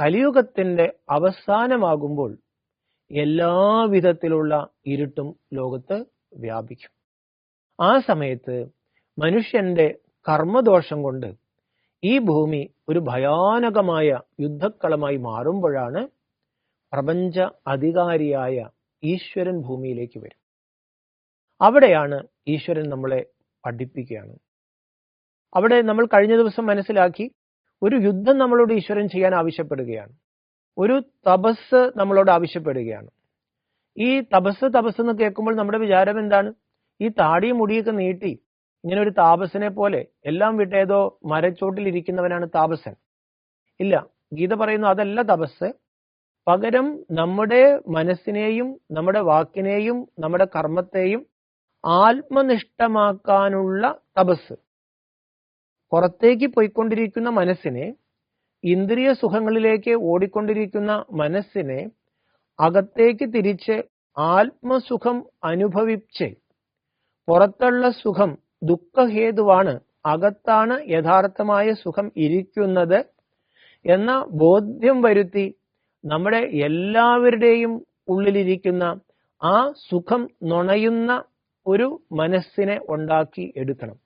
കലിയുഗത്തിന്റെ അവസാനമാകുമ്പോൾ എല്ലാവിധത്തിലുള്ള ഇരുട്ടും ലോകത്ത് വ്യാപിക്കും. ആ സമയത്ത് മനുഷ്യന്റെ കർമ്മദോഷം കൊണ്ട് ഈ ഭൂമി ഒരു ഭയാനകമായ യുദ്ധക്കളമായി മാറുമ്പോഴാണ് പ്രപഞ്ച അധികാരിയായ ഈശ്വരൻ ഭൂമിയിലേക്ക് വരും. അവിടെയാണ് ഈശ്വരൻ നമ്മളെ പഠിപ്പിക്കുകയാണ്. അവിടെ നമ്മൾ കഴിഞ്ഞ ദിവസം മനസ്സിലാക്കി ഒരു യുദ്ധം നമ്മളോട് ഈശ്വരൻ ചെയ്യാൻ ആവശ്യപ്പെടുകയാണ്. ഒരു തപസ് നമ്മളോട് ആവശ്യപ്പെടുകയാണ്. ഈ തപസ് തപസ് എന്ന് കേൾക്കുമ്പോൾ നമ്മുടെ വിചാരം എന്താണ്? ഈ താടിയും മുടിയൊക്കെ നീട്ടി ഇങ്ങനെ ഒരു താപസനെ പോലെ എല്ലാം വിട്ട് ഏതോ മരച്ചോട്ടിൽ ഇരിക്കുന്നവനാണ് താപസൻ. ഇല്ല ഗീത പറയുന്നു അതല്ല തപസ്. പകരം നമ്മുടെ മനസ്സിനെയും നമ്മുടെ വാക്കിനെയും നമ്മുടെ കർമ്മത്തെയും ആത്മനിഷ്ഠമാക്കാനുള്ള തപസ്. പുറത്തേക്ക് പോയിക്കൊണ്ടിരിക്കുന്ന മനസ്സിനെ ഇന്ദ്രിയ സുഖങ്ങളിലേക്ക് ഓടിക്കൊണ്ടിരിക്കുന്ന മനസ്സിനെ അകത്തേക്ക് തിരിച്ച് ആത്മസുഖം അനുഭവിച്ച് പുറത്തുള്ള സുഖം ദുഃഖഹേതുവാണ്. അകത്താണ് യഥാർത്ഥമായ സുഖം ഇരിക്കുന്നത് എന്ന ബോധ്യം വരുത്തി നമ്മുടെ എല്ലാവരുടെയും ഉള്ളിലിരിക്കുന്ന ആ സുഖം നുണയുന്ന ഒരു മനസ്സിനെ ഉണ്ടാക്കി എടുക്കണം.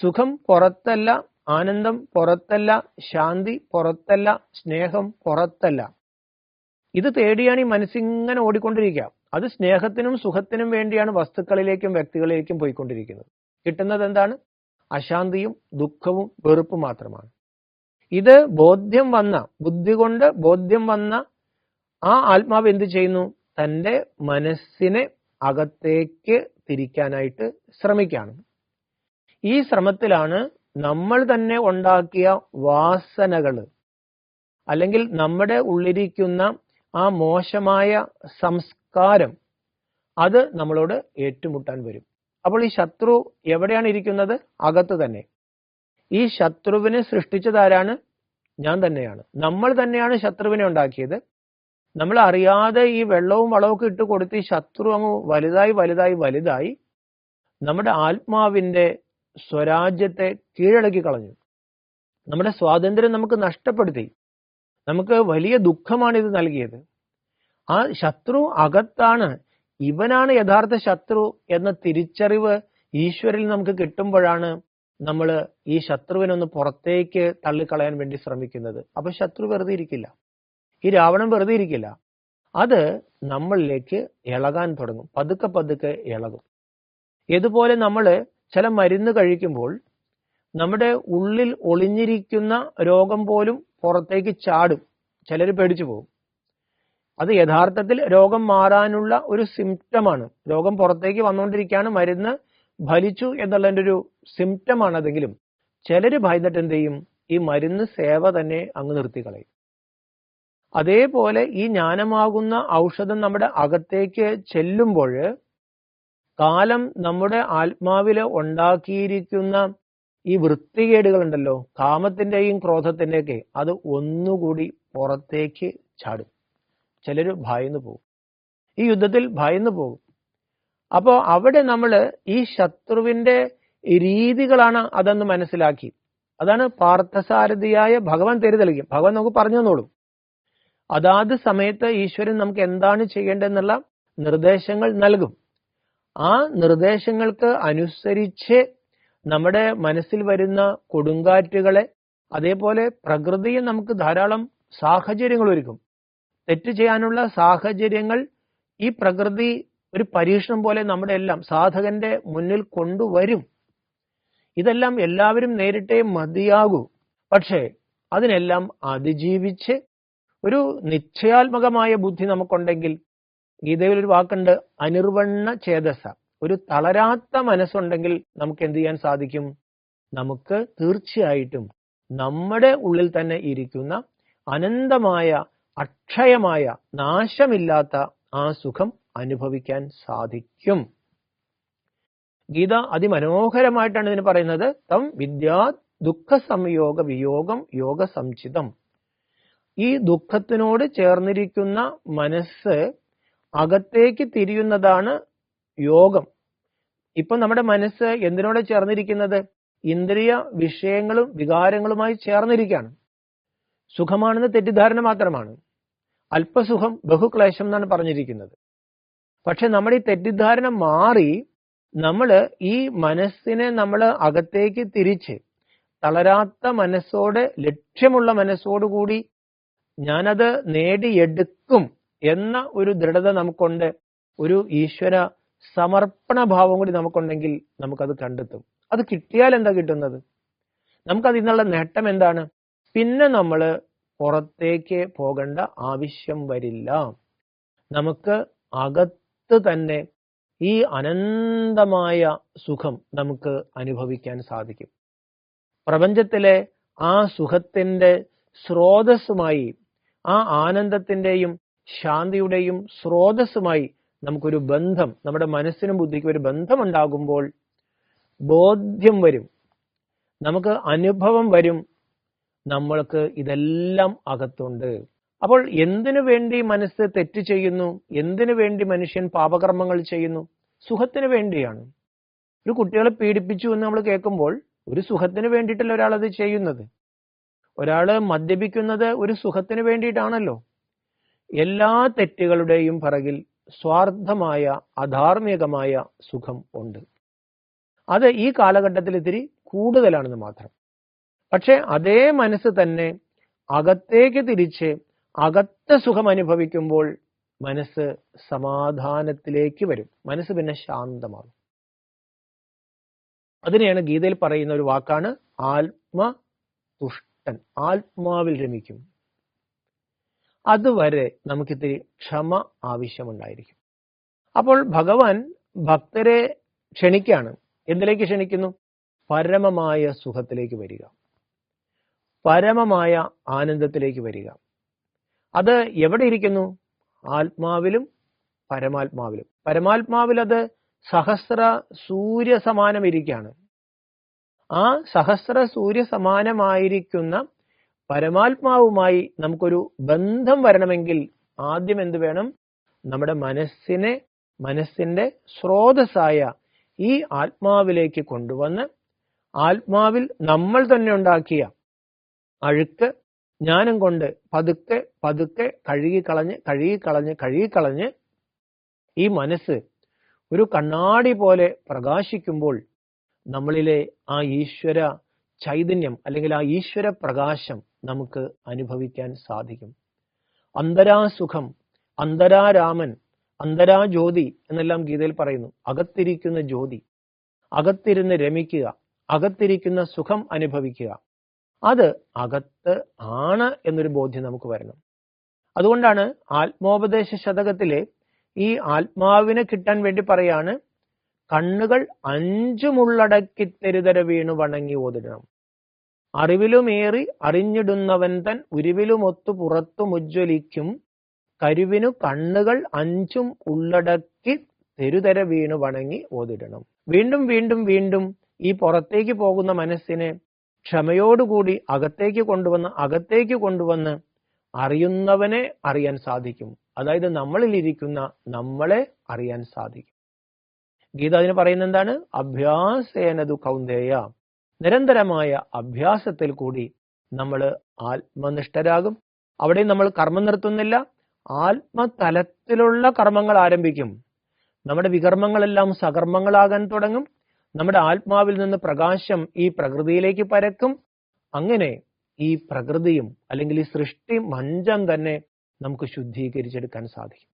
സുഖം പുറത്തല്ല ആനന്ദം പുറത്തല്ല ശാന്തി പുറത്തല്ല സ്നേഹം പുറത്തല്ല. ഇത് തേടിയാണ് ഈ മനസ്സിങ്ങനെ ഓടിക്കൊണ്ടിരിക്കുക. അത് സ്നേഹത്തിനും സുഖത്തിനും വേണ്ടിയാണ് വസ്തുക്കളിലേക്കും വ്യക്തികളിലേക്കും പോയിക്കൊണ്ടിരിക്കുന്നത്. കിട്ടുന്നത് എന്താണ്? അശാന്തിയും ദുഃഖവും വെറുപ്പും മാത്രമാണ്. ഇത് ബോധ്യം വന്ന ബുദ്ധി കൊണ്ട് ബോധ്യം വന്ന ആ ആത്മാവ് എന്ത് ചെയ്യുന്നു? തന്റെ മനസ്സിനെ അകത്തേക്ക് തിരിക്കാനായിട്ട് ശ്രമിക്കുകയാണ്. ഈ ശ്രമത്തിലാണ് നമ്മൾ തന്നെ ഉണ്ടാക്കിയ വാസനകൾ അല്ലെങ്കിൽ നമ്മുടെ ഉള്ളിരിക്കുന്ന ആ മോശമായ സംസ്കാരം അത് നമ്മളോട് ഏറ്റുമുട്ടാൻ വരും. അപ്പോൾ ഈ ശത്രു എവിടെയാണ് ഇരിക്കുന്നത്? അകത്ത് തന്നെ. ഈ ശത്രുവിനെ സൃഷ്ടിച്ചതാരാണ്? ഞാൻ തന്നെയാണ്. നമ്മൾ തന്നെയാണ് ശത്രുവിനെ ഉണ്ടാക്കിയത്. നമ്മൾ അറിയാതെ ഈ വെള്ളവും വളവും ഇട്ട് കൊടുത്ത് ഈ ശത്രു അങ്ങ് വലുതായി വലുതായി വലുതായി നമ്മുടെ ആത്മാവിന്റെ സ്വരാജ്യത്തെ കീഴടക്കി കളഞ്ഞു. നമ്മുടെ സ്വാതന്ത്ര്യം നമുക്ക് നഷ്ടപ്പെടുത്തി. നമുക്ക് വലിയ ദുഃഖമാണ് ഇത് നൽകിയത്. ആ ശത്രു അകത്താണ്. ഇവനാണ് യഥാർത്ഥ ശത്രു എന്ന തിരിച്ചറിവ് ഈശ്വരിൽ നമുക്ക് കിട്ടുമ്പോഴാണ് നമ്മൾ ഈ ശത്രുവിനൊന്ന് പുറത്തേക്ക് തള്ളിക്കളയാൻ വേണ്ടി ശ്രമിക്കുന്നത്. അപ്പൊ ശത്രു വെറുതെ ഇരിക്കില്ല. ഈ രാവണൻ വെറുതെ ഇരിക്കില്ല. അത് നമ്മളിലേക്ക് ഇളകാൻ തുടങ്ങും. പതുക്കെ പതുക്കെ ഇളകും. ഇതുപോലെ നമ്മൾ ചില മരുന്ന് കഴിക്കുമ്പോൾ നമ്മുടെ ഉള്ളിൽ ഒളിഞ്ഞിരിക്കുന്ന രോഗം പോലും പുറത്തേക്ക് ചാടും. ചിലർ പേടിച്ചു പോകും. അത് യഥാർത്ഥത്തിൽ രോഗം മാറാനുള്ള ഒരു സിംറ്റമാണ് രോഗം പുറത്തേക്ക് വന്നുകൊണ്ടിരിക്കുകയാണ് മരുന്ന് ഫലിച്ചു എന്നുള്ളതിന്റെ ഒരു സിംറ്റമാണ് അതെങ്കിലും. ചിലർ ഭയന്നിട്ട് എന്ത് ചെയ്യും? ഈ മരുന്ന് സേവ തന്നെ അങ്ങ് നിർത്തി കളയും അതേപോലെ ഈ ജ്ഞാനമാകുന്ന ഔഷധം നമ്മുടെ അകത്തേക്ക് ചെല്ലുമ്പോൾ കാലം നമ്മുടെ ആത്മാവിൽ ഉണ്ടാക്കിയിരിക്കുന്ന ഈ വൃത്തികേടുകൾ ഉണ്ടല്ലോ കാമത്തിന്റെയും ക്രോധത്തിന്റെയൊക്കെ അത് ഒന്നുകൂടി പുറത്തേക്ക് ചാടും. ചിലര് ഭയന്നു പോകും. ഈ യുദ്ധത്തിൽ ഭയന്നു പോകും. അപ്പോ അവിടെ നമ്മൾ ഈ ശത്രുവിന്റെ രീതികളാണ് അതെന്ന് മനസ്സിലാക്കി. അതാണ് പാർത്ഥസാരഥിയായ ഭഗവാൻ തെരുതെളിക്കും ഭഗവാൻ നമുക്ക് പറഞ്ഞു തന്നോളും. അതാത് സമയത്ത് ഈശ്വരൻ നമുക്ക് എന്താണ് ചെയ്യേണ്ടതെന്നുള്ള നിർദ്ദേശങ്ങൾ നൽകും. ആ നിർദ്ദേശങ്ങൾക്ക് അനുസരിച്ച് നമ്മുടെ മനസ്സിൽ വരുന്ന കൊടുങ്കാറ്റുകളെ അതേപോലെ പ്രകൃതിയെ നമുക്ക് ധാരാളം സാഹചര്യങ്ങൾ ഒരുക്കും. തെറ്റ് ചെയ്യാനുള്ള സാഹചര്യങ്ങൾ ഈ പ്രകൃതി ഒരു പരീക്ഷണം പോലെ നമ്മുടെ എല്ലാം സാധകന്റെ മുന്നിൽ കൊണ്ടുവരും. ഇതെല്ലാം എല്ലാവരും നേരിട്ടേ മതിയാകൂ. പക്ഷേ അതിനെല്ലാം അതിജീവിച്ച് ഒരു നിശ്ചയാത്മകമായ ബുദ്ധി നമുക്കുണ്ടെങ്കിൽ ഗീതയിൽ ഒരു വാക്കുണ്ട് അനിർവണ്ണ ചേതസ. ഒരു തളരാത്ത മനസ്സുണ്ടെങ്കിൽ നമുക്ക് എന്ത് ചെയ്യാൻ സാധിക്കും? നമുക്ക് തീർച്ചയായിട്ടും നമ്മുടെ ഉള്ളിൽ തന്നെ ഇരിക്കുന്ന അനന്തമായ അക്ഷയമായ നാശമില്ലാത്ത ആ സുഖം അനുഭവിക്കാൻ സാധിക്കും. ഗീത അതിമനോഹരമായിട്ടാണ് ഇതിന് പറയുന്നത്. തം വിദ്യാ ദുഃഖ സംയോഗ വിയോഗം യോഗ സംചിതം ഈ ദുഃഖത്തിനോട് ചേർന്നിരിക്കുന്ന മനസ്സ് അകത്തേക്ക് തിരിയുന്നതാണ് യോഗം. ഇപ്പൊ നമ്മുടെ മനസ്സ് എന്തിനോട് ചേർന്നിരിക്കുന്നത്? ഇന്ദ്രിയ വിഷയങ്ങളും വികാരങ്ങളുമായി ചേർന്നിരിക്കുകയാണ്. സുഖമാണെന്ന് തെറ്റിദ്ധാരണ മാത്രമാണ്. അല്പസുഖം ബഹുക്ലേശം എന്നാണ് പറഞ്ഞിരിക്കുന്നത്. പക്ഷെ നമ്മുടെ ഈ തെറ്റിദ്ധാരണ മാറി നമ്മൾ ഈ മനസ്സിനെ നമ്മൾ അകത്തേക്ക് തിരിച്ച് തളരാത്ത മനസ്സോട് ലക്ഷ്യമുള്ള മനസ്സോടുകൂടി ഞാനത് നേടിയെടുക്കും എന്ന ഒരു ദൃഢത നമുക്കുണ്ട്. ഒരു ഈശ്വര സമർപ്പണ ഭാവം കൂടി നമുക്കുണ്ടെങ്കിൽ നമുക്കത് കണ്ടെത്തും. അത് കിട്ടിയാൽ എന്താ കിട്ടുന്നത്? നമുക്കതിൽ നിന്നുള്ള നേട്ടം എന്താണ്? പിന്നെ നമ്മൾ പുറത്തേക്ക് പോകേണ്ട ആവശ്യം വരില്ല. നമുക്ക് അകത്ത് തന്നെ ഈ അനന്തമായ സുഖം നമുക്ക് അനുഭവിക്കാൻ സാധിക്കും. പ്രപഞ്ചത്തിലെ ആ സുഖത്തിന്റെ സ്രോതസ്സുമായി ആ ആനന്ദത്തിന്റെയും ശാന്തിയുടെയും സ്രോതസ്സുമായി നമുക്കൊരു ബന്ധം നമ്മുടെ മനസ്സിനും ബുദ്ധിക്കും ഒരു ബന്ധമുണ്ടാകുമ്പോൾ ബോധ്യം വരും. നമുക്ക് അനുഭവം വരും. നമ്മൾക്ക് ഇതെല്ലാം അകത്തുണ്ട്. അപ്പോൾ എന്തിനു വേണ്ടി മനസ്സ് തെറ്റ് ചെയ്യുന്നു? എന്തിനു വേണ്ടി മനുഷ്യൻ പാപകർമ്മങ്ങൾ ചെയ്യുന്നു? സുഖത്തിന് വേണ്ടിയാണ്. ഒരു കുട്ടികളെ പീഡിപ്പിച്ചു എന്ന് നമ്മൾ കേൾക്കുമ്പോൾ ഒരു സുഖത്തിന് വേണ്ടിയിട്ടല്ല ഒരാൾ അത് ചെയ്യുന്നത്? ഒരാൾ മദ്യപിക്കുന്നത് ഒരു സുഖത്തിന് വേണ്ടിയിട്ടാണല്ലോ. എല്ലാ തെറ്റുകളുടെയും പിറകിൽ സ്വാർത്ഥമായ അധാർമികമായ സുഖം ഉണ്ട്. അത് ഈ കാലഘട്ടത്തിൽ ഇത്തിരി കൂടുതലാണെന്ന് മാത്രം. പക്ഷെ അതേ മനസ്സ് തന്നെ അകത്തേക്ക് തിരിച്ച് അകത്ത സുഖം അനുഭവിക്കുമ്പോൾ മനസ്സ് സമാധാനത്തിലേക്ക് വരും. മനസ്സ് പിന്നെ ശാന്തമാകും. അതിനെയാണ് ഗീതയിൽ പറയുന്ന ഒരു വാക്കാണ് ആത്മ ആത്മതുഷ്ടൻ. ആത്മാവിൽ രമിക്കും. അതുവരെ നമുക്കിത്തിരി ക്ഷമ ആവശ്യമുണ്ടായിരിക്കും. അപ്പോൾ ഭഗവാൻ ഭക്തരെ ക്ഷണിക്കാണ് എന്തിലേക്ക് ക്ഷണിക്കുന്നു? പരമമായ സുഖത്തിലേക്ക് വരിക. പരമമായ ആനന്ദത്തിലേക്ക് വരിക. അത് എവിടെ ഇരിക്കുന്നു? ആത്മാവിലും പരമാത്മാവിലും. പരമാത്മാവിൽ അത് സഹസ്ര സൂര്യ സമാനം ഇരിക്കുകയാണ്. ആ സഹസ്ര സൂര്യ സമാനമായിരിക്കുന്ന പരമാത്മാവുമായി നമുക്കൊരു ബന്ധം വരണമെങ്കിൽ ആദ്യം എന്ത് വേണം? നമ്മുടെ മനസ്സിനെ മനസ്സിന്റെ സ്രോതസ്സായ ഈ ആത്മാവിലേക്ക് കൊണ്ടുവന്ന് ആത്മാവിൽ നമ്മൾ തന്നെ ഉണ്ടാക്കിയ അഴുക്ക് ജ്ഞാനം കൊണ്ട് പതുക്കെ പതുക്കെ കഴുകിക്കളഞ്ഞ് കഴുകിക്കളഞ്ഞ് കഴുകിക്കളഞ്ഞ് ഈ മനസ്സ് ഒരു കണ്ണാടി പോലെ പ്രകാശിക്കുമ്പോൾ നമ്മളിലെ ആ ഈശ്വര ചൈതന്യം അല്ലെങ്കിൽ ആ ഈശ്വര പ്രകാശം നമുക്ക് അനുഭവിക്കാൻ സാധിക്കും. അന്തരാസുഖം അന്തരാരാമൻ അന്തരാജ്യോതി എന്നെല്ലാം ഗീതയിൽ പറയുന്നു. അകത്തിരിക്കുന്ന ജ്യോതി അകത്തിരുന്ന് രമിക്കുക അകത്തിരിക്കുന്ന സുഖം അനുഭവിക്കുക. അത് അകത്ത് ആണ് എന്നൊരു ബോധ്യം നമുക്ക് വരണം. അതുകൊണ്ടാണ് ആത്മോപദേശ ശതകത്തിലെ ഈ ആത്മാവിനെ കിട്ടാൻ വേണ്ടി പറയാണ് കണ്ണുകൾ അഞ്ചുമുള്ളടക്കി തെരുതര വീണു വണങ്ങി ഓതിടണം. അറിവിലുമേറി അറിഞ്ഞിടുന്നവൻ തൻ ഉരുവിലുമൊത്തു പുറത്തു മുജ്വലിക്കും കരുവിനു കണ്ണുകൾ അഞ്ചും ഉള്ളടക്കി തെരുതര വീണു വണങ്ങി ഓതിടണം. വീണ്ടും വീണ്ടും വീണ്ടും ഈ പുറത്തേക്ക് പോകുന്ന മനസ്സിനെ ക്ഷമയോടുകൂടി അകത്തേക്ക് കൊണ്ടുവന്ന് അകത്തേക്ക് കൊണ്ടുവന്ന് അറിയുന്നവനെ അറിയാൻ സാധിക്കും. അതായത് നമ്മളിൽ ഇരിക്കുന്ന നമ്മളെ അറിയാൻ സാധിക്കും. ഗീത അതിന് പറയുന്ന എന്താണ്? അഭ്യാസേനതു കൗന്ദേയ. നിരന്തരമായ അഭ്യാസത്തിൽ കൂടി നമ്മൾ ആത്മനിഷ്ഠരാകും. അവിടെ നമ്മൾ കർമ്മം നിർത്തുന്നില്ല. ആത്മതലത്തിലുള്ള കർമ്മങ്ങൾ ആരംഭിക്കും. നമ്മുടെ വികർമ്മങ്ങളെല്ലാം സകർമ്മങ്ങളാകാൻ തുടങ്ങും. നമ്മുടെ ആത്മാവിൽ നിന്ന് പ്രകാശം ഈ പ്രകൃതിയിലേക്ക് പരക്കും. അങ്ങനെ ഈ പ്രകൃതിയും അല്ലെങ്കിൽ ഈ സൃഷ്ടി മഞ്ചം തന്നെ നമുക്ക് ശുദ്ധീകരിച്ചെടുക്കാൻ സാധിക്കും.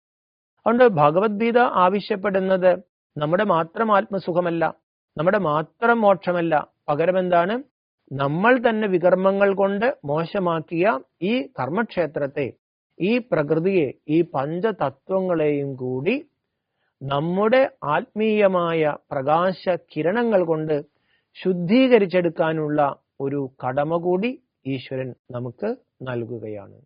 അതുകൊണ്ട് ഭഗവത്ഗീത ആവശ്യപ്പെടുന്നത് നമ്മുടെ മാത്രം ആത്മസുഖമല്ല നമ്മുടെ മാത്രം മോക്ഷമല്ല. പകരം എന്താണ് നമ്മൾ തന്നെ വികർമ്മങ്ങൾ കൊണ്ട് മോശമാക്കിയ ഈ കർമ്മക്ഷേത്രത്തെ ഈ പ്രകൃതിയെ ഈ പഞ്ചതത്വങ്ങളെയും കൂടി നമ്മുടെ ആത്മീയമായ പ്രകാശ കിരണങ്ങൾ കൊണ്ട് ശുദ്ധീകരിച്ചെടുക്കാനുള്ള ഒരു കടമ കൂടി ഈശ്വരൻ നമുക്ക് നൽകുകയാണ്.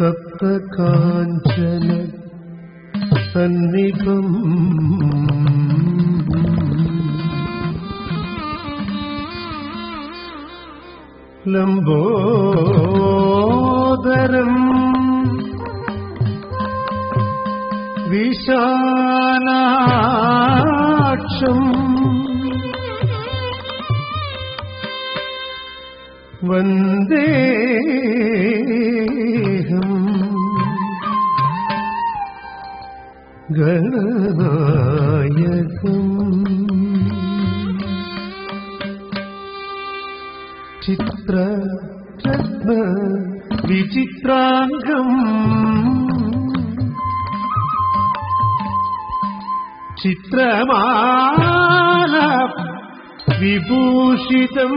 തപ്തകാഞ്ചന സന്നിധം. ലംബോദരം വിശാലാക്ഷം വന്ദേഹം. ഗണനായകം. ചിത്രരത്ന വിചിത്രാംഗം. ചിത്രമാല വിഭൂഷിതം.